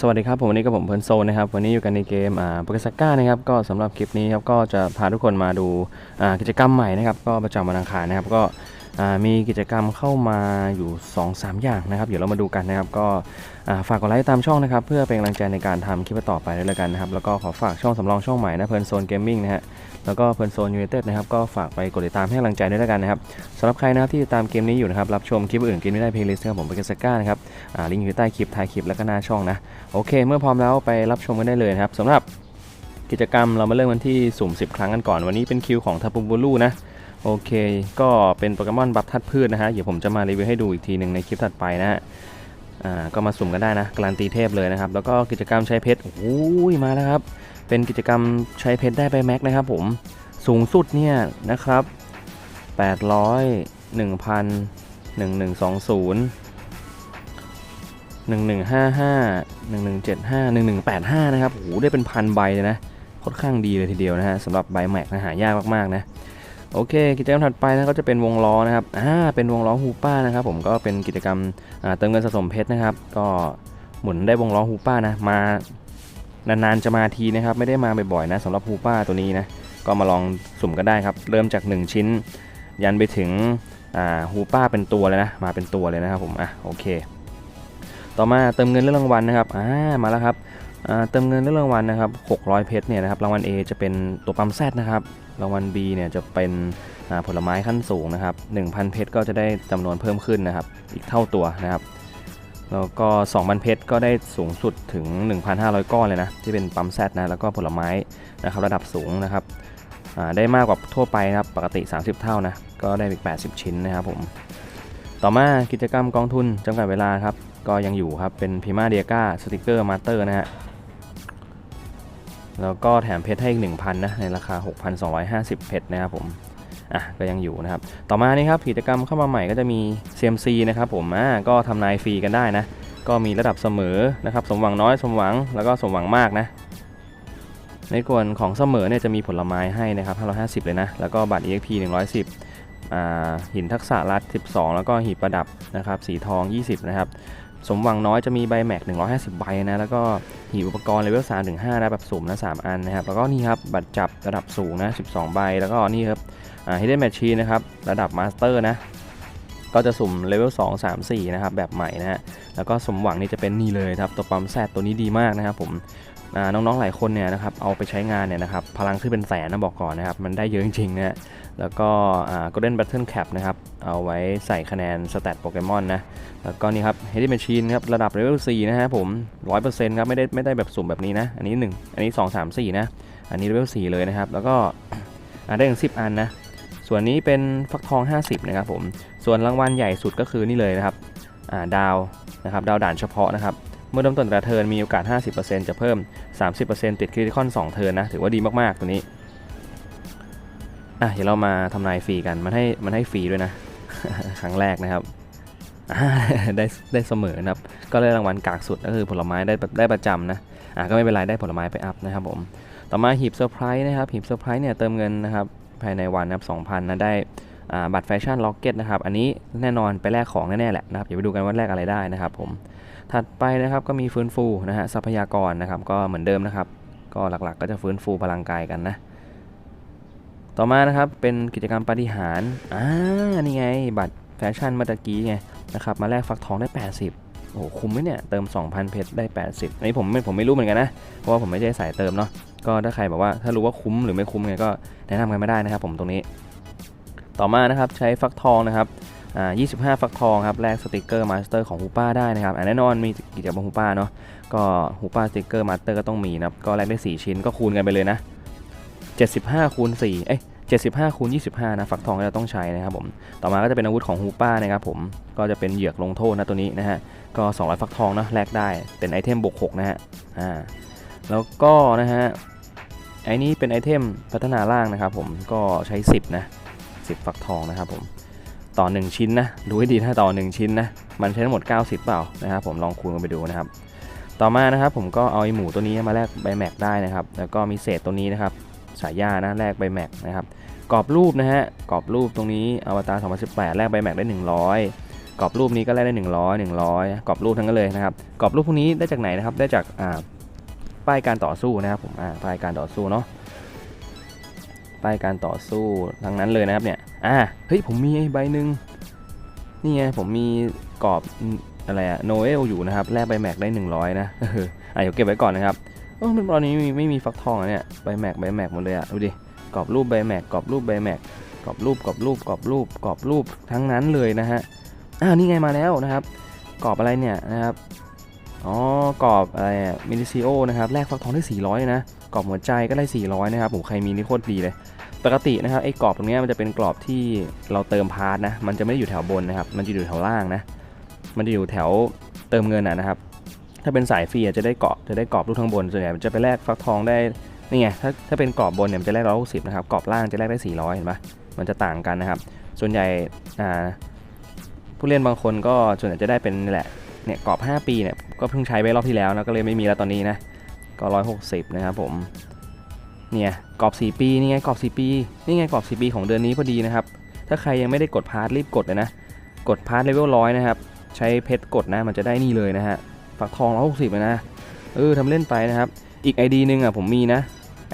สวัสดีครับ ผมวันนี้ก็ผมเพลินโซนนะครับ วันนี้อยู่กันในเกมอ่าโปเกสก้านะครับ ก็สำหรับคลิปนี้ครับ ก็จะพาทุกคนมาดูอ่ากิจกรรมใหม่นะครับ ก็ประจำวันอังคารนะครับ ก็ มีกิจกรรมเข้ามาอยู่ 2-3 อย่างนะครับ เดี๋ยวเรามาดูกันนะครับ ก็ฝากกดไลค์ตามช่องนะครับ เพื่อเป็นกำลังใจในการทำคลิปต่อไปด้วยแล้วกันนะครับ แล้วก็ขอฝากช่องสำรองช่องใหม่นะเพลินโซนเกมมิ่งนะฮะแล้วก็เพลินโซนยูไนเต็ดนะครับก็ฝากไปกดติดตามให้กำลังใจด้วยแล้วกันนะครับสำหรับใครนะครับที่ติดตามเกมนี้อยู่นะครับรับชมคลิปอื่นกินไม่ได้เพลย์ลิสต์ครับผมโปเกสก้านะครับลิงก์อยู่ใต้คลิปท้ายคลิปแล้วก็หน้าช่องนะโอเค เมื่อพร้อมแล้วไปรับชมกันได้เลยนะครับสำหรับกิจกรรมเรามาเริ่มกันที่สุ่ม 10 ครั้งกันก่อนวันนี้เป็นคิวของทัปูบูลูนะ โอเค ก็เป็นโปเกมอนบัฟทัดพืชนะฮะ เดี๋ยวผมจะมารีวิวให้ดูอีกทีหนึ่งในคลิปถัดไปนะฮะ อ่า ก็มาสุ่มกันได้นะ การันตีเทพเลยนะครับ แล้วก็กิจกรรมใช้เพชร โอ้ย มาแล้วครับ เป็นกิจกรรมใช้เพชรได้ไปแม็กนะครับผม สูงสุดเนี่ยนะครับ 800 1,000 1120หนึ่งหนึ่งห้าห้าหนึ่งหนึ่งเจ็ดห้าหนึ่งหนึ่งแปดห้านะครับ โอ้โห ได้เป็นพันใบเลยนะ ค่อนข้างดีเลยทีเดียวนะฮะสำหรับใบแม็กนะหายากมากๆนะ โอเค กิจกรรมถัดไปนะก็จะเป็นวงล้อนะครับอ่าเป็นวงล้อฮูป้านะครับผมก็เป็นกิจกรรมเติมเงินสะสมเพชรนะครับ ก็หมุนได้วงล้อฮูป้านะมานานๆจะมาทีนะครับไม่ได้มาบ่อยๆนะสำหรับฮูป้าตัวนี้นะก็มาลองสุ่มกันได้ครับ เริ่มจาก 1 ชิ้น ยันไปถึงฮูป้าเป็นตัวเลยนะมาเป็นตัวเลยนะครับผมอะโอเค ต่อมาเติมเงินเรื่องรางวัลนะครับอ่ามาแล้วครับอ่าเติมเงินเรื่องรางวัลนะครับ600เพชรเนี่ยนะครับรางวัล A จะเป็นตัวปั๊มแซดนะครับ รางวัล B เนี่ยจะเป็นผลไม้ขั้นสูงนะครับ 1,000 เพชรก็จะได้จำนวนเพิ่มขึ้นนะครับ อีกเท่าตัวนะครับ แล้วก็ 2,000 เพชรก็ได้สูงสุดถึง 1,500 ก้อนเลยนะ ที่เป็นปั๊มแซดนะ แล้วก็ผลไม้นะครับระดับสูงนะครับ ได้มากกว่าทั่วไปนะครับ ปกติ 30 เท่านะ ก็ได้อีก 80 ชิ้นนะครับผม ต่อมากิจกรรมกองทุนจำกัดเวลาครับ ก็ยังอยู่ครับ เป็นพิมาเดียก้าสติกเกอร์มาสเตอร์นะฮะ แล้วก็แถมเพชรให้อีก 1,000นะในราคา 6,250 เพชรนะครับผมอะก็ยังอยู่นะครับ ต่อมานี่ครับกิจกรรมเข้ามาใหม่ก็จะมี CMC นะครับผมอ่าก็ทำนายฟรีกันได้นะ ก็มีระดับเสมอนะครับสมหวังน้อยสมหวังแล้วก็สมหวังมากนะ ในส่วนของเสมอเนี่ยจะมีผลไม้ให้นะครับ550 เลยนะ แล้วก็บัตร EXP 110อ่า หินทักษะรัด 12 แล้วก็หีบประดับนะครับสีทอง 20 นะครับ สมหวังน้อยจะมีใบแม็ก 150 ใบนะแล้วก็หีบอุปกรณ์เลเวล3ถึง5นะแบบสุ่มนะ3อันนะครับ แล้วก็นี่ครับบัตรจับระดับสูงนะ 12 ใบ แล้วก็นี่ครับอ่า Hidden Machine นะครับระดับมาสเตอร์นะก็จะสุ่มเลเวล2 3 4 นะครับ แบบใหม่นะฮะ แล้วก็สมหวังนี่จะเป็นนี่เลยครับ ตัวปั๊มแซดตัวนี้ดีมากนะครับผม น้องๆหลายคนเนี่ยนะครับเอาไปใช้งานเนี่ยนะครับพลังขึ้นเป็นแสนนะบอกก่อนนะครับมันได้เยอะจริงๆนะแล้วก็ Golden Battle Cap นะครับเอาไว้ใส่คะแนนสแตทโปเกมอนนะแล้วก็นี่ครับ Heavy Machine ครับระดับเลเวล4นะฮะผม 100%ครับไม่ได้ไม่ได้แบบสุ่มแบบนี้นะ อันนี้ 1 อันนี้ 2 3 4 นะ อันนี้เลเวล4เลยนะครับ แล้วก็ได้ถึง10 อันนะ ส่วนนี้เป็นฟักทอง 50 นะครับผม ส่วนรางวัลใหญ่สุดก็คือนี่เลยนะครับดาวนะครับดาวด่านเฉพาะนะครับ เมื่อเริ่มต้นแต่ละเทิร์นมีโอกาส 50%จะเพิ่ม 30%ติดคริติคอน2เทิร์นนะ ถือว่าดีมากๆตัวนี้ อะ เดี๋ยวเรามาทำนายฟรีกัน มันให้มันให้ฟรีด้วยนะ ครั้งแรกนะครับ ได้ได้เสมอนะครับ ก็ได้รางวัลกากสุดก็คือผลไม้ได้ได้ประจำนะ อะก็ไม่เป็นไรได้ผลไม้ไปอัพนะครับผม ต่อมาหีบเซอร์ไพรส์นะครับ หีบเซอร์ไพรส์เนี่ยเติมเงินนะครับภายในวันนะครับ2,000นะได้บัตรแฟชั่นล็อกเก็ตนะครับ อันนี้แน่นอนไปแลกของแน่ๆแหละนะครับ เดี๋ยวไปดูกันว่าแลกอะไรได้นะครับผม ถัดไปนะครับก็มีฟื้นฟูนะฮะทรัพยากรนะครับก็เหมือนเดิมนะครับ ก็หลักๆ ก็จะฟื้นฟูพลังกายกันนะ ต่อมานะครับเป็นกิจกรรมปฏิหารอ่านี่ไง บัตรแฟชั่นเมื่อตะกี้ไงนะครับมาแลกฟักทองได้ 80โอ้โหคุ้มไหมเนี่ยเติม 2,000 เพชรได้ 80อันนี้ผมไม่ผมไม่รู้เหมือนกันนะเพราะว่าผมไม่ใช่สายเติมเนาะก็ถ้าใครบอกว่าถ้ารู้ว่าคุ้มหรือไม่คุ้มไงก็แนะนำกันไม่ได้นะครับ ผมตรงนี้ ต่อมานะครับใช้ฟักทองนะครับ 25 ฟักทองครับแลกสติกเกอร์มาสเตอร์ของฮูป้าได้นะครับแน่นอนมีกิจกรรมฮูป้าเนาะก็ฮูป้าสติกเกอร์มาสเตอร์ก็ต้องมีนะครับก็แลกได้ 4 ชิ้นก็คูณกันไปเลยนะ 75 คูณ4เอ้ย75คูณ25 นะฝักทองที่เราต้องใช้นะครับผม ต่อมาก็จะเป็นอาวุธของฮูป้านะครับผม ก็จะเป็นเหยือกลงโทษนะตัวนี้นะฮะ ก็ 200ฟักทองนะแลกได้ เป็นไอเทมบวก6นะฮะ อ่า แล้วก็นะฮะ ไอนี้เป็นไอเทมพัฒนาร่างนะครับผม ก็ใช้ 10 นะ 10ฟักทองนะครับผม ต่อ 1 ชิ้นนะ ดูให้ดีถ้าต่อ 1 ชิ้นนะ มันใช้ทั้งหมด 90 เปล่านะครับผมลองคูณกันไปดูนะครับ ต่อมานะครับผมก็เอาไอหมูตัวนี้มาแลกใบแม็กได้นะครับ แล้วก็มีเศษตัวนี้นะครับสายยานะแลกใบแม็กนะครับกรอบรูปนะฮะกรอบรูปตรงนี้อวตาร2018แลกใบแม็กได้ 100กรอบรูปนี้ก็แลกได้ 100 100กรอบรูปทั้งนั้นเลยนะครับกรอบรูปพวกนี้ได้จากไหนนะครับได้จากอ่าป้ายการต่อสู้นะครับผมอ่าป้ายการต่อสู้เนาะ ป้ายการต่อสู้ทั้งนั้นเลยนะครับเนี่ยอ่าเฮ้ยผมมีไอ้ใบหนึ่งนี่ไงผมมีกรอบอะไรอะโนเอลอยู่นะครับแลกใบแม็กได้ 100 นะเอออะเดี๋ยวเก็บไว้ก่อนนะครับโอ้มันตอนนี้ไม่มีไม่มีฟักทองอะเนี่ยใบแม็กใบแม็กหมดเลยอะดูดิกรอบรูปใบแม็กกรอบรูปใบแม็กกรอบรูปกรอบรูปกรอบรูปกรอบรูปทั้งนั้นเลยนะฮะอ่านี่ไงมาแล้วนะครับกรอบอะไรเนี่ยนะครับอ๋อกรอบอะไรมิลิซิโอนะครับแลกฟักทองได้ 400 นะ กรอบหัวใจก็ได้ 400 นะครับผมใครมีนี่โคตรดีเลย ปกตินะครับไอ้กรอบตรงนี้มันจะเป็นกรอบที่เราเติมพาร์ทนะ มันจะไม่ได้อยู่แถวบนนะครับ มันจะอยู่แถวล่างนะ มันจะอยู่แถวเติมเงินนะครับ ถ้าเป็นสายฟรีจะได้เกาะจะได้กรอบลูกทางบน ส่วนใหญ่มันจะไปแลกฟักทองได้ นี่ไง ถ้าถ้าเป็นกรอบบนเนี่ยมันจะแลกร้อยหกสิบนะครับ กรอบล่างจะแลกได้ 400 เห็นปะมันจะต่างกันนะครับ ส่วนใหญ่อ่าผู้เล่นบางคนก็ส่วนใหญ่จะได้เป็นนี่แหละ เนี่ยกรอบ 5 ปีเนี่ยก็เพิ่งใช้ไปรอบที่แล้วนะก็เลยไม่มีแล้วตอนนี้นะ ก็ 160 นะครับผม เนี่ยกรอบ 4 ปีนี่ไงกรอบ 4 ปี นี่ไงกรอบ 4 ปีของเดือนนี้พอดีนะครับ ถ้าใครยังไม่ได้กดพาร์ทรีบกดเลยนะ กดพาร์ทเลเวลร้อยนะครับ ใช้เพชรกดนะมันจะได้นี่เลยนะฮะ ฝักทอง 160เลยนะ เออทำเล่นไปนะครับ อีก ID หนึงอะผมมีนะ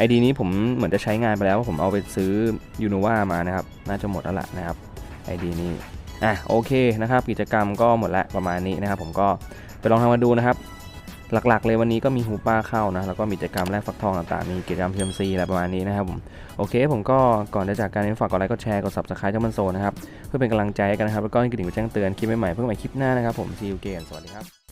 ID นี้ผมเหมือนจะใช้งานไปแล้ว ผมเอาไปซื้อยูโนวามานะครับ น่าจะหมดแล้วละนะครับ ID นี้อะโอเคนะครับ กิจกรรมก็หมดละประมาณนี้นะครับ ผมก็ไปลองทำมาดูนะครับ หลักๆ เลยวันนี้ก็มีฮูป้าเข้านะ แล้วก็มีกิจกรรมแลกฟักทองต่างๆ มีกิจกรรม TMC อะไรประมาณนี้นะครับผมโอเค ผมก็ก่อนจะจากการฝากกดไลค์กดแชร์กดซับสไครต์ช่องมันโซนะครับเพื่อเป็นกำลังใจกันนะครับแล้วก็กดกระดิ่งแจ้งเตือนคลิปใหม่ๆเพื่อใหม่คลิปหน้านะครับผมซีอูเกนสวัสดีครับ